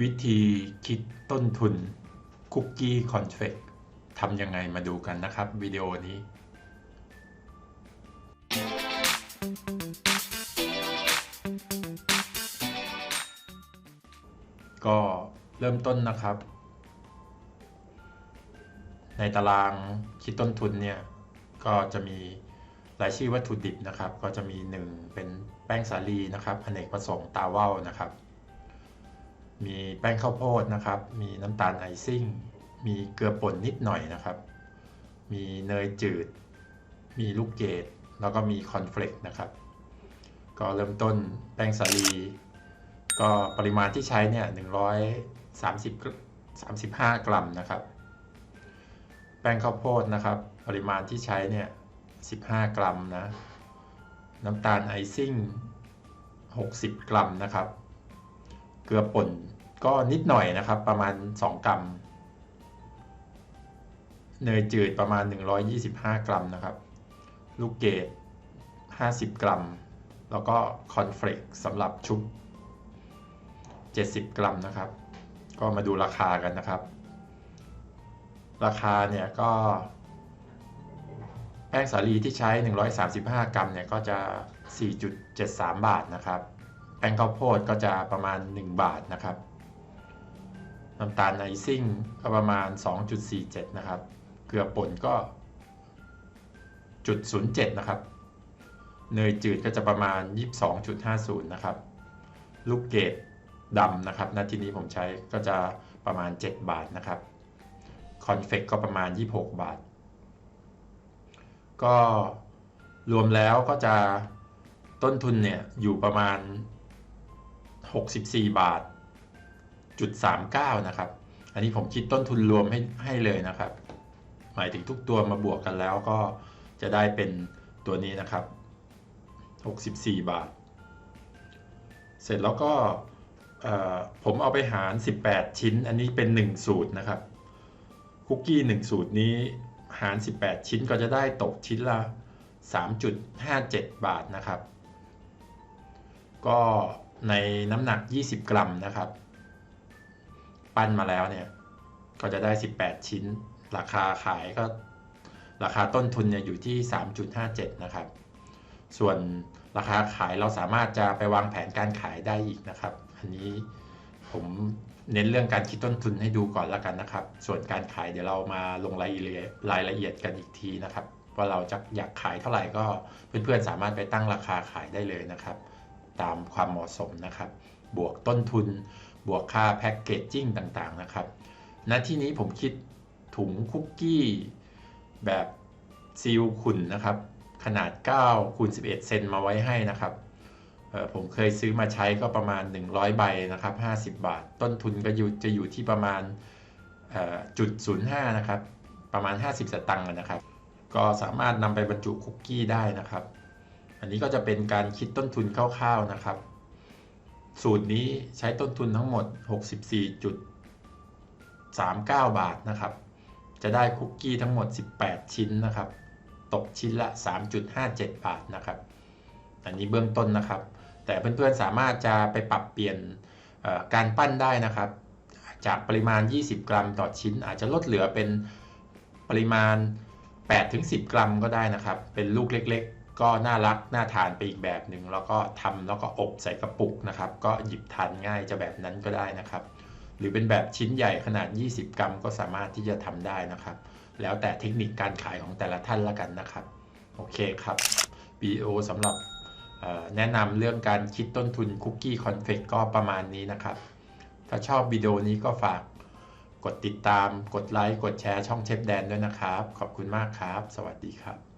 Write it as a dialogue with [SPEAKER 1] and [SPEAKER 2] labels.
[SPEAKER 1] วิธีคิดต้นทุนคุกกี้คอนเฟกทำยังไงมาดูกันนะครับวิดีโอนี้ ก็เริ่มต้นนะครับ ในตารางคิดต้นทุนเนี่ย ก็จะมีรายชื่อวัตถุดิบนะครับ ก็จะมี 1 เป็นแป้งสาลีนะครับอเนกประสงค์ตาว่าวนะครับ มีแป้งข้าวโพดนะครับ มีน้ำตาลไอซิ่ง มีเกลือป่นนิดหน่อยนะครับ มีเนยจืด มีลูกเกดแล้วก็มีคอนเฟลกนะครับ ก็เริ่มต้นแป้งสาลี ก็ปริมาณที่ใช้เนี่ย130 35 กรัมนะครับ แป้งข้าวโพดนะครับ ปริมาณที่ใช้เนี่ย15 กรัมนะ น้ำตาลไอซิ่ง 60 กรัมนะครับ เกลือป่นก็นิดหน่อยนะครับ ประมาณ 2 กรัม เนยจืดประมาณ 125 กรัมนะครับ ลูกเกด50 กรัม แล้วก็คอนเฟลกสำหรับชุบ 70 กรัมนะครับ ก็มาดูราคากันนะครับ ราคาเนี่ยก็แป้งสาลีที่ใช้ 135 กรัมเนี่ยก็จะ 4.73 บาทนะครับ แป้งข้าวโพดก็จะประมาณ 1 บาทนะครับ น้ำตาลไอซิ่งก็ประมาณ 2.47 นะครับ เกลือป่นก็จุด07 นะครับ เนยจืดก็จะประมาณ 22.50 นะครับ ลูกเกดดำนะครับณที่นี้ผมใช้ก็จะประมาณ 7 บาทนะครับ คอนเฟกก็ประมาณ 26 บาท ก็รวมแล้วก็จะต้นทุนเนี่ยอยู่ประมาณ 64 บาทจุด39 นะครับ อันนี้ผมคิดต้นทุนรวมให้ให้เลยนะครับ หมายถึงทุกตัวมาบวกกันแล้วก็จะได้เป็นตัวนี้นะครับ 64 บาท เสร็จแล้วก็ผมเอาไปหาร 18 ชิ้น อันนี้เป็น 1 สูตรนะครับ คุกกี้ 1 สูตรนี้หาร 18 ชิ้นก็จะได้ตกชิ้นละ 3.57 บาทนะครับ ก็ ในน้ำหนัก 20 กรัมนะครับ ปั้นมาแล้วเนี่ย ก็จะได้ 18 ชิ้น ราคาขายก็ ราคาต้นทุนเนี่ยอยู่ที่ 3.57 นะครับ ส่วนราคาขายเราสามารถจะไปวางแผนการขายได้อีกนะครับ อันนี้ผมเน้นเรื่องการคิดต้นทุนให้ดูก่อนแล้วกันนะครับ ส่วนการขายเดี๋ยวเรามาลงรายละเอียดรายละเอียดกันอีกทีนะครับ ว่าเราจะอยากขายเท่าไหร่ก็เพื่อนๆสามารถไปตั้งราคาขายได้เลยนะครับ ตามความเหมาะสมนะครับ บวกต้นทุน บวกค่าแพ็กเกจจิ้งต่างๆนะครับณที่นี้ผมคิดถุงคุกกี้แบบซีลขุ่นนะครับ ขนาด9คูณ11 เซนมาไว้ให้นะครับผมเคยซื้อมาใช้ก็ประมาณ 100 ใบนะครับ 50 บาท ต้นทุนก็อยู่จะอยู่ที่ประมาณจุด05นะครับ ประมาณ 50 สตังค์นะครับ ก็สามารถนำไปบรรจุคุกกี้ได้นะครับ อันนี้ก็จะเป็นการคิดต้นทุนคร่าวๆนะครับ สูตรนี้ใช้ต้นทุนทั้งหมด 64.39 บาทนะครับ จะได้คุกกี้ทั้งหมด 18 ชิ้นนะครับ ตกชิ้นละ 3.57 บาทนะครับ อันนี้เบื้องต้นนะครับ แต่เพื่อนๆสามารถจะไปปรับเปลี่ยนการปั้นได้นะครับ จากปริมาณ 20 กรัมต่อชิ้น อาจจะลดเหลือเป็นปริมาณ 8-10 กรัมก็ได้นะครับ เป็นลูกเล็กๆ ก็น่ารักน่าทานไปอีกแบบหนึ่งแล้วก็ทำแล้วก็อบใส่กระปุกนะครับ ก็หยิบทานง่ายจะแบบนั้นก็ได้นะครับ หรือเป็นแบบชิ้นใหญ่ขนาด 20 กรัม ก็สามารถที่จะทำได้นะครับ แล้วแต่เทคนิคการขายของแต่ละท่านละกันนะครับโอเคครับ BO สำหรับแนะนำเรื่องการคิดต้นทุนคุกกี้คอนเฟกก็ประมาณนี้นะครับ ถ้าชอบวิดีโอนี้ก็ฝากกดติดตาม กดไลค์ กดแชร์ช่องเชฟแดนด้วยนะครับ ขอบคุณมากครับ สวัสดีครับ